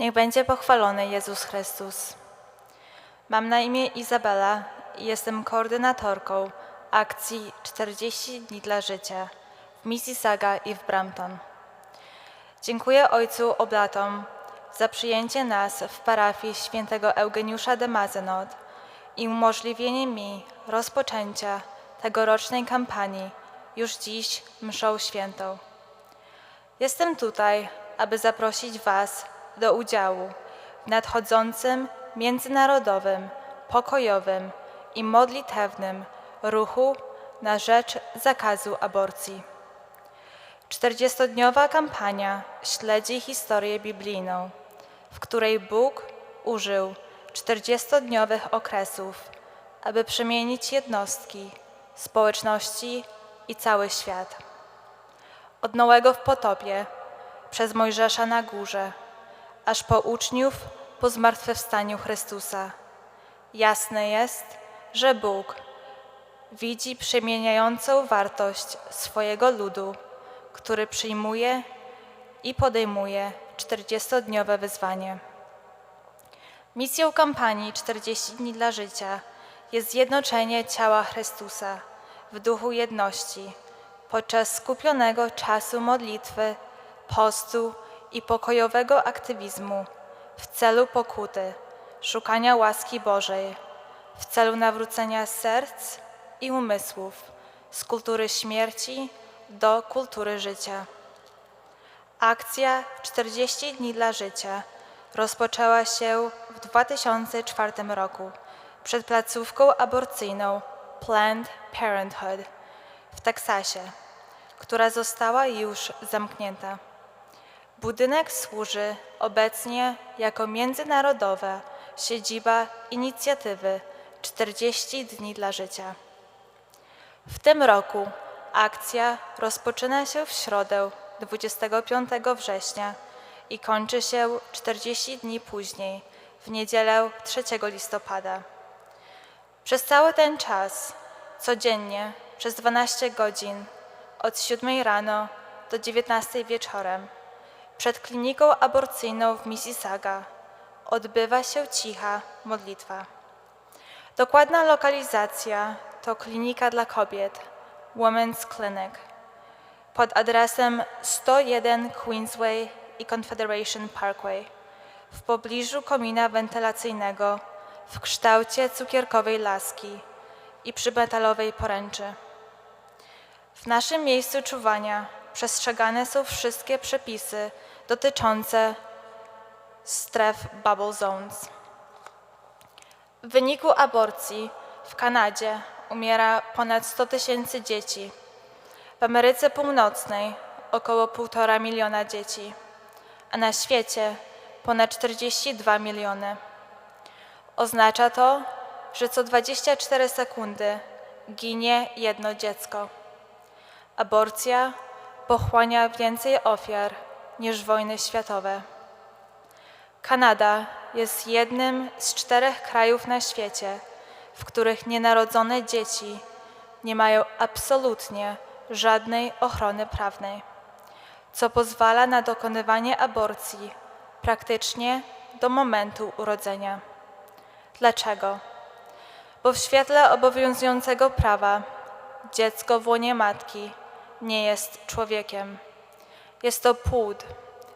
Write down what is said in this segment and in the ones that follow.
Niech będzie pochwalony Jezus Chrystus. Mam na imię Izabela i jestem koordynatorką akcji 40 dni dla życia w Mississauga i w Brampton. Dziękuję Ojcu Oblatom za przyjęcie nas w parafii świętego Eugeniusza de Mazenot i umożliwienie mi rozpoczęcia tegorocznej kampanii już dziś mszą świętą. Jestem tutaj, aby zaprosić Was do udziału w nadchodzącym międzynarodowym, pokojowym i modlitewnym ruchu na rzecz zakazu aborcji. 40-dniowa kampania śledzi historię biblijną, w której Bóg użył 40-dniowych okresów, aby przemienić jednostki, społeczności i cały świat. Od Noego w potopie, przez Mojżesza na górze, aż po uczniów po zmartwychwstaniu Chrystusa. Jasne jest, że Bóg widzi przemieniającą wartość swojego ludu, który przyjmuje i podejmuje 40-dniowe wyzwanie. Misją kampanii 40 dni dla życia jest zjednoczenie ciała Chrystusa w duchu jedności podczas skupionego czasu modlitwy, postu i pokojowego aktywizmu w celu pokuty, szukania łaski Bożej, w celu nawrócenia serc i umysłów z kultury śmierci do kultury życia. Akcja 40 dni dla życia rozpoczęła się w 2004 roku przed placówką aborcyjną Planned Parenthood w Teksasie, która została już zamknięta. Budynek służy obecnie jako międzynarodowa siedziba inicjatywy 40 dni dla życia. W tym roku akcja rozpoczyna się w środę 25 września i kończy się 40 dni później, w niedzielę 3 listopada. Przez cały ten czas, codziennie, przez 12 godzin, od 7 rano do 19 wieczorem, przed kliniką aborcyjną w Mississauga odbywa się cicha modlitwa. Dokładna lokalizacja to klinika dla kobiet Women's Clinic pod adresem 101 Queensway i Confederation Parkway w pobliżu komina wentylacyjnego w kształcie cukierkowej laski i przy metalowej poręczy. W naszym miejscu czuwania przestrzegane są wszystkie przepisy dotyczące stref bubble zones. W wyniku aborcji w Kanadzie umiera ponad 100 tysięcy dzieci. W Ameryce Północnej około 1,5 miliona dzieci, a na świecie ponad 42 miliony. Oznacza to, że co 24 sekundy ginie jedno dziecko. Aborcja pochłania więcej ofiar niż wojny światowe. Kanada jest jednym z czterech krajów na świecie, w których nienarodzone dzieci nie mają absolutnie żadnej ochrony prawnej, co pozwala na dokonywanie aborcji praktycznie do momentu urodzenia. Dlaczego? Bo w świetle obowiązującego prawa dziecko w łonie matki nie jest człowiekiem. Jest to płód,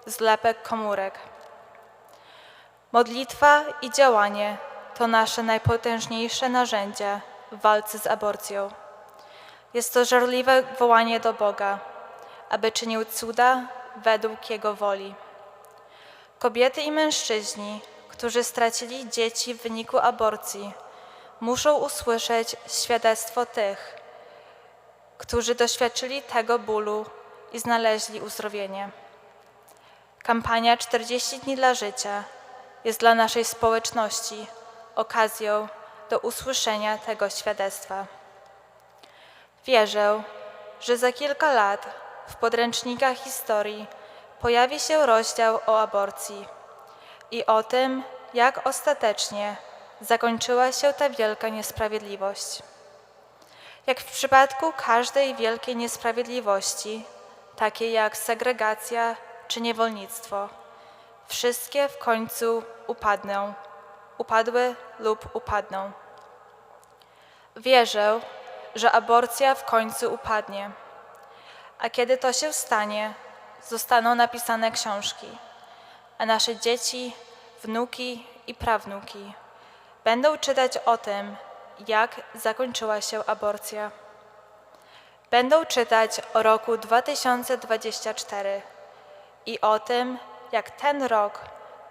zlepek komórek. Modlitwa i działanie to nasze najpotężniejsze narzędzie w walce z aborcją. Jest to żarliwe wołanie do Boga, aby czynił cuda według Jego woli. Kobiety i mężczyźni, którzy stracili dzieci w wyniku aborcji, muszą usłyszeć świadectwo tych, którzy doświadczyli tego bólu i znaleźli uzdrowienie. Kampania 40 dni dla życia jest dla naszej społeczności okazją do usłyszenia tego świadectwa. Wierzę, że za kilka lat w podręcznikach historii pojawi się rozdział o aborcji i o tym, jak ostatecznie zakończyła się ta wielka niesprawiedliwość. Jak w przypadku każdej wielkiej niesprawiedliwości, takiej jak segregacja czy niewolnictwo, Wszystkie w końcu upadną, upadły lub upadną. Wierzę, że aborcja w końcu upadnie, a kiedy to się stanie, zostaną napisane książki, a nasze dzieci, wnuki i prawnuki będą czytać o tym, jak zakończyła się aborcja. Będą czytać o roku 2024 i o tym, jak ten rok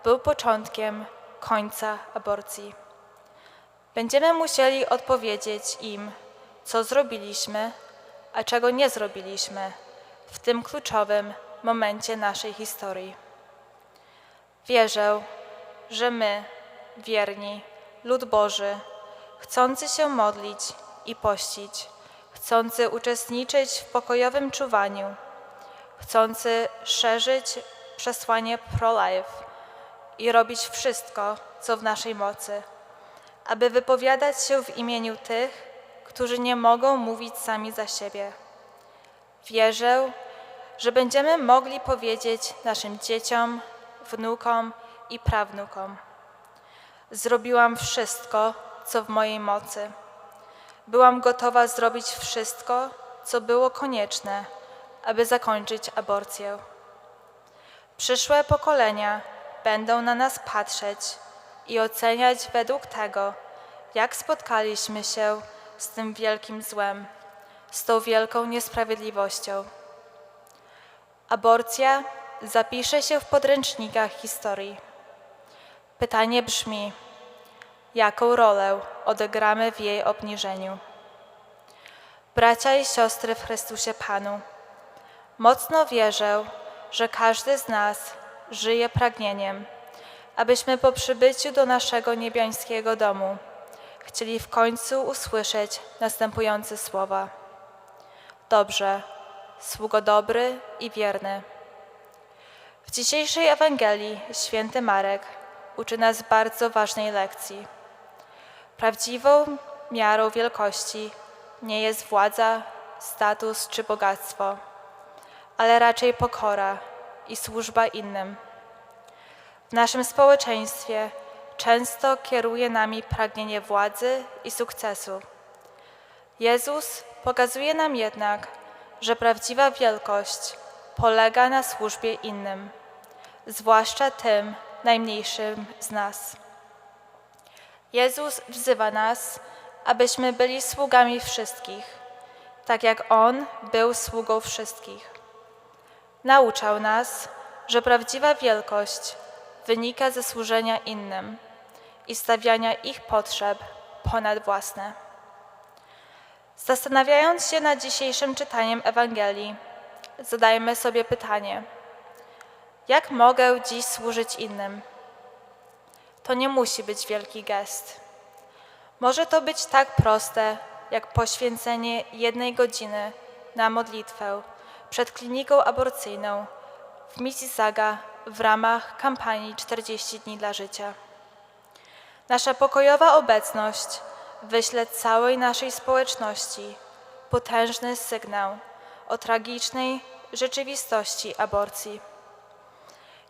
był początkiem końca aborcji. Będziemy musieli odpowiedzieć im, co zrobiliśmy, a czego nie zrobiliśmy w tym kluczowym momencie naszej historii. Wierzę, że my, wierni, lud Boży, chcący się modlić i pościć, chcący uczestniczyć w pokojowym czuwaniu, chcący szerzyć przesłanie pro-life i robić wszystko, co w naszej mocy, aby wypowiadać się w imieniu tych, którzy nie mogą mówić sami za siebie. Wierzę, że będziemy mogli powiedzieć naszym dzieciom, wnukom i prawnukom: Zrobiłam wszystko, co w mojej mocy. Byłam gotowa zrobić wszystko, co było konieczne, aby zakończyć aborcję. Przyszłe pokolenia będą na nas patrzeć i oceniać według tego, jak spotkaliśmy się z tym wielkim złem, z tą wielką niesprawiedliwością. Aborcja zapisze się w podręcznikach historii. Pytanie brzmi: jaką rolę odegramy w jej obniżeniu? Bracia i siostry w Chrystusie Panu, mocno wierzę, że każdy z nas żyje pragnieniem, abyśmy po przybyciu do naszego niebiańskiego domu chcieli w końcu usłyszeć następujące słowa. Dobrze, sługo dobry i wierny. W dzisiejszej Ewangelii święty Marek uczy nas bardzo ważnej lekcji. Prawdziwą miarą wielkości nie jest władza, status czy bogactwo, ale raczej pokora i służba innym. W naszym społeczeństwie często kieruje nami pragnienie władzy i sukcesu. Jezus pokazuje nam jednak, że prawdziwa wielkość polega na służbie innym, zwłaszcza tym najmniejszym z nas. Jezus wzywa nas, abyśmy byli sługami wszystkich, tak jak On był sługą wszystkich. Nauczał nas, że prawdziwa wielkość wynika ze służenia innym i stawiania ich potrzeb ponad własne. Zastanawiając się nad dzisiejszym czytaniem Ewangelii, zadajmy sobie pytanie: jak mogę dziś służyć innym? To nie musi być wielki gest. Może to być tak proste, jak poświęcenie jednej godziny na modlitwę przed kliniką aborcyjną w Mississauga w ramach kampanii 40 dni dla życia. Nasza pokojowa obecność wyśle całej naszej społeczności potężny sygnał o tragicznej rzeczywistości aborcji.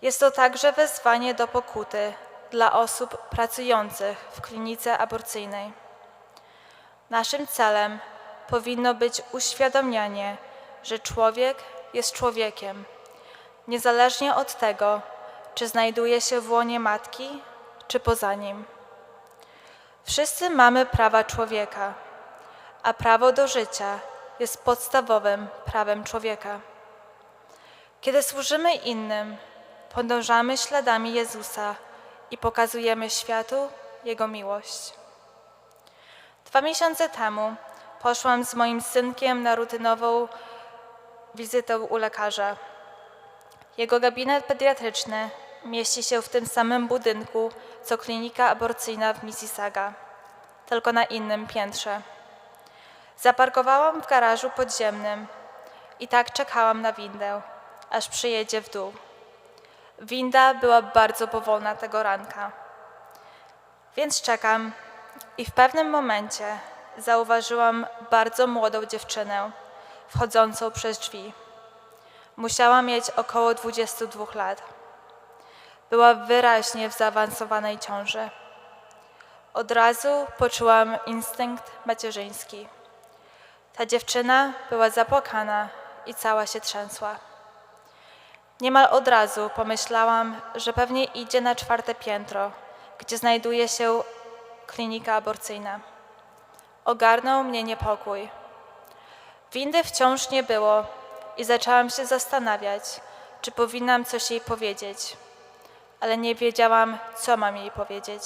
Jest to także wezwanie do pokuty dla osób pracujących w klinice aborcyjnej. Naszym celem powinno być uświadomianie, że człowiek jest człowiekiem, niezależnie od tego, czy znajduje się w łonie matki, czy poza nim. Wszyscy mamy prawa człowieka, a prawo do życia jest podstawowym prawem człowieka. Kiedy służymy innym, podążamy śladami Jezusa i pokazujemy światu Jego miłość. Dwa miesiące temu poszłam z moim synkiem na rutynową wizytę u lekarza. Jego gabinet pediatryczny mieści się w tym samym budynku, co klinika aborcyjna w Mississauga, tylko na innym piętrze. Zaparkowałam w garażu podziemnym i tak czekałam na windę, aż przyjedzie w dół. Winda była bardzo powolna tego ranka. Więc czekam i w pewnym momencie zauważyłam bardzo młodą dziewczynę wchodzącą przez drzwi. Musiała mieć około 22 lat. była wyraźnie w zaawansowanej ciąży. Od razu poczułam instynkt macierzyński. Ta dziewczyna była zapłakana i cała się trzęsła. Niemal od razu pomyślałam, że pewnie idzie na czwarte piętro, gdzie znajduje się klinika aborcyjna. Ogarnął mnie niepokój. Windy wciąż nie było i zaczęłam się zastanawiać, czy powinnam coś jej powiedzieć, ale nie wiedziałam, co mam jej powiedzieć.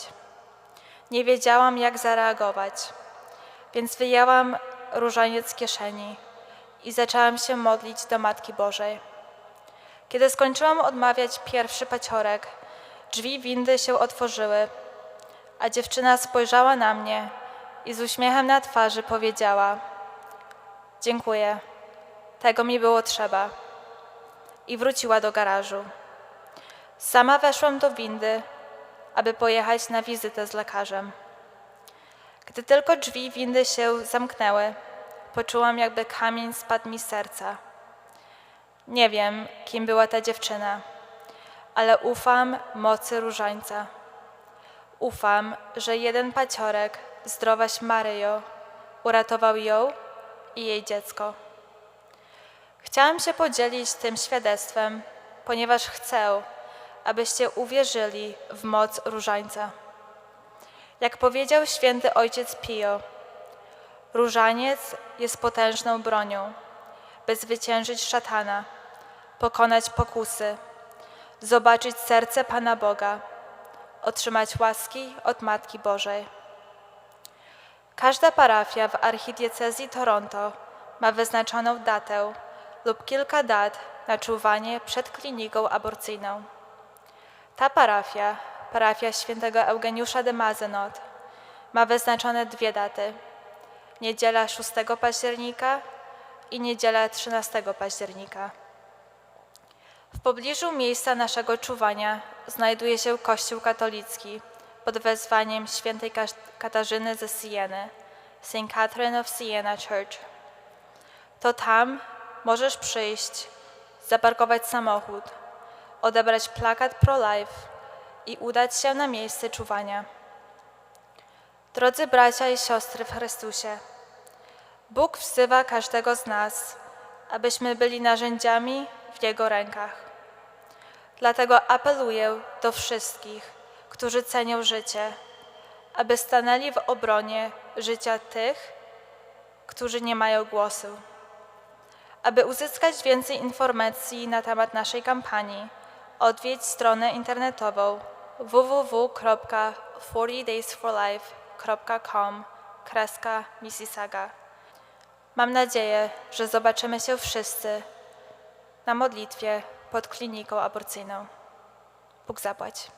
Nie wiedziałam, jak zareagować, więc wyjęłam różaniec z kieszeni i zaczęłam się modlić do Matki Bożej. Kiedy skończyłam odmawiać pierwszy paciorek, drzwi windy się otworzyły, a dziewczyna spojrzała na mnie i z uśmiechem na twarzy powiedziała: Dziękuję, tego mi było trzeba. I wróciła do garażu. Sama weszłam do windy, aby pojechać na wizytę z lekarzem. Gdy tylko drzwi windy się zamknęły, poczułam, jakby kamień spadł mi z serca. Nie wiem, kim była ta dziewczyna, ale ufam mocy różańca. Ufam, że jeden paciorek, zdrowaś Maryjo, uratował ją i jej dziecko. Chciałam się podzielić tym świadectwem, ponieważ chcę, abyście uwierzyli w moc różańca. Jak powiedział święty ojciec Pio, różaniec jest potężną bronią, by zwyciężyć szatana, pokonać pokusy, zobaczyć serce Pana Boga, otrzymać łaski od Matki Bożej. Każda parafia w archidiecezji Toronto ma wyznaczoną datę lub kilka dat na czuwanie przed kliniką aborcyjną. Ta parafia, parafia świętego Eugeniusza de Mazenot, ma wyznaczone dwie daty. Niedziela 6 października i niedziela 13 października. W pobliżu miejsca naszego czuwania znajduje się kościół katolicki pod wezwaniem świętej Katarzyny ze Sieny, St. Catherine of Siena Church. To tam możesz przyjść, zaparkować samochód, odebrać plakat pro-life i udać się na miejsce czuwania. Drodzy bracia i siostry w Chrystusie, Bóg wzywa każdego z nas, abyśmy byli narzędziami w Jego rękach. Dlatego apeluję do wszystkich, którzy cenią życie, aby stanęli w obronie życia tych, którzy nie mają głosu. Aby uzyskać więcej informacji na temat naszej kampanii, odwiedź stronę internetową www.40daysforlife.com kreska Mississauga. Mam nadzieję, że zobaczymy się wszyscy na modlitwie pod kliniką aborcyjną. Bóg zapłać.